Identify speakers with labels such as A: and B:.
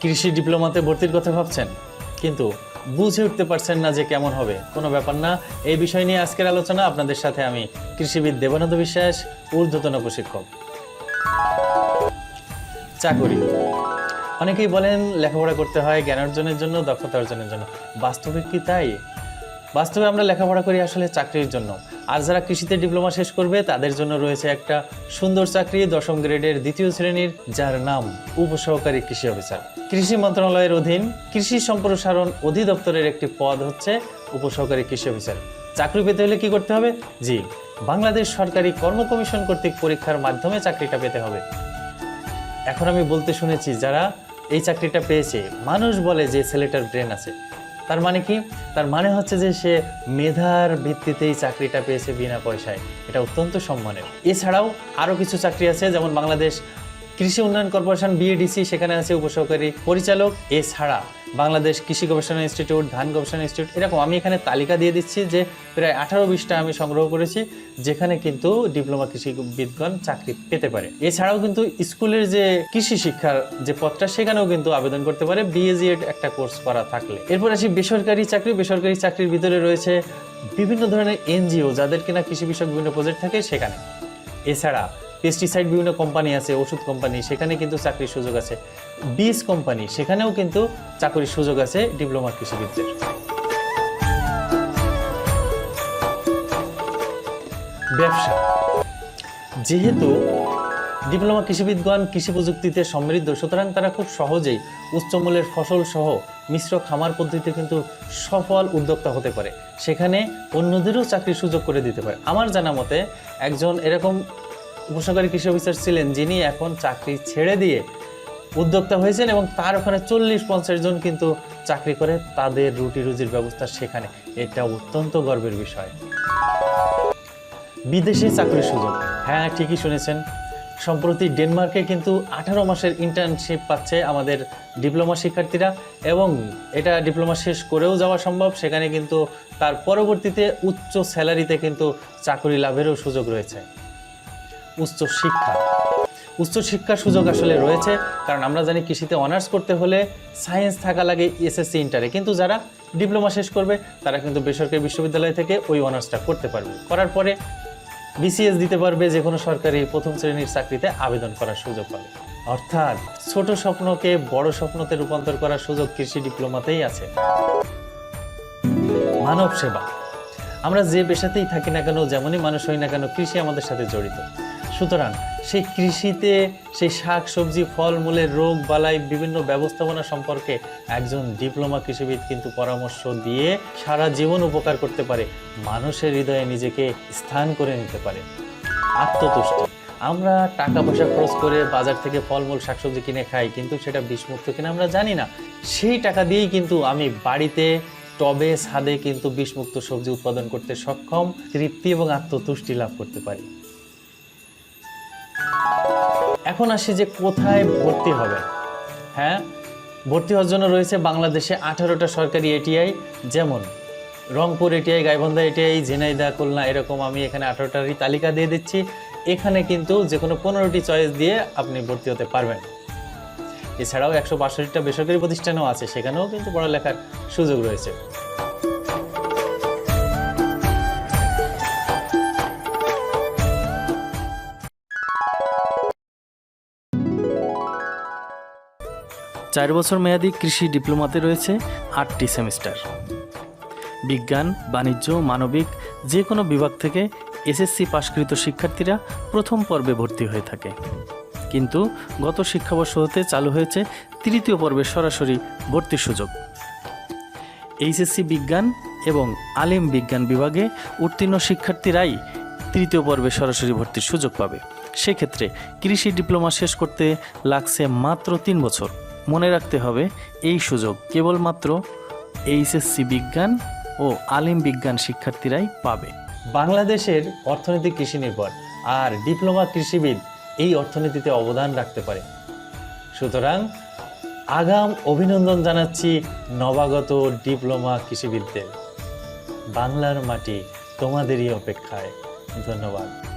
A: কৃষি ডিপ্লোমাতে ভর্তির কথা ভাবছেন? কিন্তু বুঝে উঠতে পারছেন না যে কেমন হবে। কোনো ব্যাপার না, এই বিষয় নিয়ে আজকের আলোচনা। আপনাদের সাথে আমি কৃষিবিদ দেবানন্দ বিশ্বাস, ঊর্ধ্বতন প্রশিক্ষক। চাকরি। অনেকেই বলেন, লেখাপড়া করতে হয় জ্ঞান অর্জনের জন্য, দক্ষতা অর্জনের জন্য। বাস্তবে কি তাই? বাস্তবে আমরা লেখাপড়া করি আসলে চাকরির জন্য। আর যারা কৃষিতে ডিপ্লোমা শেষ করবে, তাদের জন্য রয়েছে একটা সুন্দর চাকরি দশম গ্রেডের দ্বিতীয় শ্রেণির, যার নাম উপসহকারী কৃষি অফিসার। কৃষি মন্ত্রণালয়ের অধীন কৃষি সম্প্রসারণ অধিদপ্তরের একটি পদ হচ্ছে উপসহকারী কৃষি অফিসার। চাকরি পেতে হলে কি করতে হবে? জি, বাংলাদেশ সরকারি কর্ম কমিশন কর্তৃক পরীক্ষার মাধ্যমে চাকরিটা পেতে হবে। এখন আমি বলতে শুনেছি, যারা এই চাকরিটা পেয়েছে, মানুষ বলে যে ছেলেটার ব্রেন আছে। তার মানে কি? তার মানে হচ্ছে যে সে মেধার ভিত্তিতেই চাকরিটা পেয়েছে বিনা পয়সায়। এটা অত্যন্ত সম্মানের। এছাড়াও আরও কিছু চাকরি আছে, যেমন বাংলাদেশ কৃষি উন্নয়ন কর্পোরেশন বিএডিসি সেখানে আছে উপসহকারী পরিচালক। এছাড়া বাংলাদেশ কৃষি গবেষণা ইনস্টিটিউট, ধান গবেষণা ইনস্টিটিউট, এরকম আমি এখানে তালিকা দিয়ে দিচ্ছি যে প্রায় আঠারো বিশটা আমি সংগ্রহ করেছি, যেখানে কিন্তু ডিপ্লোমা কৃষিবিদগণ চাকরি পেতে পারে। এছাড়াও কিন্তু স্কুলের যে কৃষি শিক্ষার যে পথটা সেখানেও কিন্তু আবেদন করতে পারে বিএজিএড একটা কোর্স করা থাকলে। এরপর আসি বেসরকারি চাকরি, বেসরকারি চাকরির ভিতরে রয়েছে বিভিন্ন ধরনের এনজিও যাদের কিনা কৃষি বিষয়ক বিভিন্ন প্রজেক্ট থাকে সেখানে। এছাড়া পেস্টিসাইড বিভিন্ন কোম্পানি আছে, ওষুধ কোম্পানি সেখানে কিন্তু চাকরির সুযোগ আছে। বীজ কোম্পানি সেখানেও কিন্তু চাকরির সুযোগ আছে ডিপ্লোমা কৃষিবিদদের। ব্যবসা, যেহেতু ডিপ্লোমা কৃষিবিদগণ কৃষি প্রযুক্তিতে সমৃদ্ধ, সুতরাং তারা খুব সহজেই উচ্চমূল্যের ফসল সহ মিশ্র খামার পদ্ধতিতে কিন্তু সফল উদ্যোক্তা হতে পারে। সেখানে অন্যদেরও চাকরির সুযোগ করে দিতে পারে। আমার জানা মতে, একজন এরকম উপসহকারী কৃষি অফিসার ছিলেন যিনি এখন চাকরি ছেড়ে দিয়ে উদ্যোক্তা হয়েছেন এবং তার ওখানে চল্লিশ পঞ্চাশ জন কিন্তু চাকরি করে তাদের রুটি রুজির ব্যবস্থা সেখানে। এটা অত্যন্ত গর্বের বিষয়। বিদেশে চাকরির সুযোগ। হ্যাঁ ঠিকই শুনেছেন। সম্প্রতি ডেনমার্কে কিন্তু আঠারো মাসের ইন্টার্নশিপ পাচ্ছে আমাদের ডিপ্লোমা শিক্ষার্থীরা এবং এটা ডিপ্লোমা শেষ করেও যাওয়া সম্ভব। সেখানে কিন্তু তার পরবর্তীতে উচ্চ স্যালারিতে কিন্তু চাকরি লাভেরও সুযোগ রয়েছে। উচ্চ শিক্ষা। উচ্চ শিক্ষার সুযোগ আসলে রয়েছে, কারণ আমরা জানি কৃষিতে অনার্স করতে হলে সায়েন্স থাকা লাগে এসএসসি ইন্টারে কিন্তু যারা ডিপ্লোমা শেষ করবে, তারা কিন্তু বেসরকারি বিশ্ববিদ্যালয় থেকে ওই অনার্সটা করতে পারবে। করার পরে বিসিএস দিতে পারবে, যে কোনো সরকারি প্রথম শ্রেণির চাকরিতে আবেদন করার সুযোগ পাবে। অর্থাৎ ছোট স্বপ্নকে বড় স্বপ্নতে রূপান্তর করার সুযোগ কৃষি ডিপ্লোমাতেই আছে। মানব সেবা। আমরা যে পেশাতেই থাকি না কেন, যেমনই মানুষ হই না কেন, কৃষি আমাদের সাথে জড়িত। সুতরাং সেই কৃষিতে সেই শাক, সবজি ফল মূলের রোগ বালাই বিভিন্ন ব্যবস্থাপনা সম্পর্কে একজন ডিপ্লোমা কৃষিবিদ কিন্তু পরামর্শ দিয়ে সারা জীবন উপকার করতে পারে, মানুষের হৃদয়ে নিজেকে স্থান করে নিতে পারে। আত্মতুষ্টি। আমরা টাকা পয়সা খরচ করে বাজার থেকে ফলমূল, শাকসবজি কিনে খাই, কিন্তু সেটা বিষমুক্ত কিনা আমরা জানি না। সেই টাকা দিয়েই কিন্তু আমি বাড়িতে, টবে, ছাদে কিন্তু বিষমুক্ত সবজি উৎপাদন করতে সক্ষম, তৃপ্তি এবং আত্মতুষ্টি লাভ করতে পারি। এখন আসি যে কোথায় ভর্তি হবে। হ্যাঁ? ভর্তি হওয়ার জন্য রয়েছে বাংলাদেশে আঠারোটা সরকারি এটিআই যেমন রংপুর এটিআই গাইবন্ধা এটিআই ঝিনাইদা খুলনা, এরকম আমি এখানে আঠারোটারই তালিকা দিয়ে দিচ্ছি। এখানে কিন্তু যে কোনো পনেরোটি চয়েস দিয়ে আপনি ভর্তি হতে পারবেন। এছাড়াও একশো বাষট্টিটা বেসরকারি প্রতিষ্ঠানও আছে, সেখানেও কিন্তু পড়ালেখার সুযোগ রয়েছে। চার বছর মেয়াদী কৃষি ডিপ্লোমাতে রয়েছে আটটি সেমিস্টার। বিজ্ঞান, বাণিজ্য, মানবিক যে কোনো বিভাগ থেকে এসএসসি পাশকৃত শিক্ষার্থীরা প্রথম পর্বে ভর্তি হয়ে থাকে। কিন্তু গত শিক্ষাবর্ষ হতে চালু হয়েছে তৃতীয় পর্বে সরাসরি ভর্তির সুযোগ। এইচএসসি বিজ্ঞান এবং আলিম বিজ্ঞান বিভাগে উত্তীর্ণ শিক্ষার্থীরাই তৃতীয় পর্বে সরাসরি ভর্তির সুযোগ পাবে। সেক্ষেত্রে কৃষি ডিপ্লোমা শেষ করতে লাগছে মাত্র তিন বছর। মনে রাখতে হবে, এই সুযোগ কেবলমাত্র এইচএসসি বিজ্ঞান ও আলিম বিজ্ঞান শিক্ষার্থীরাই পাবে। বাংলাদেশের অর্থনীতি কৃষি নির্ভর, আর ডিপ্লোমা কৃষিবিদ এই অর্থনীতিতে অবদান রাখতে পারে। সুতরাং আগাম অভিনন্দন জানাচ্ছি নবাগত ডিপ্লোমা কৃষিবিদদের। বাংলার মাটি তোমাদেরই অপেক্ষায়। ধন্যবাদ।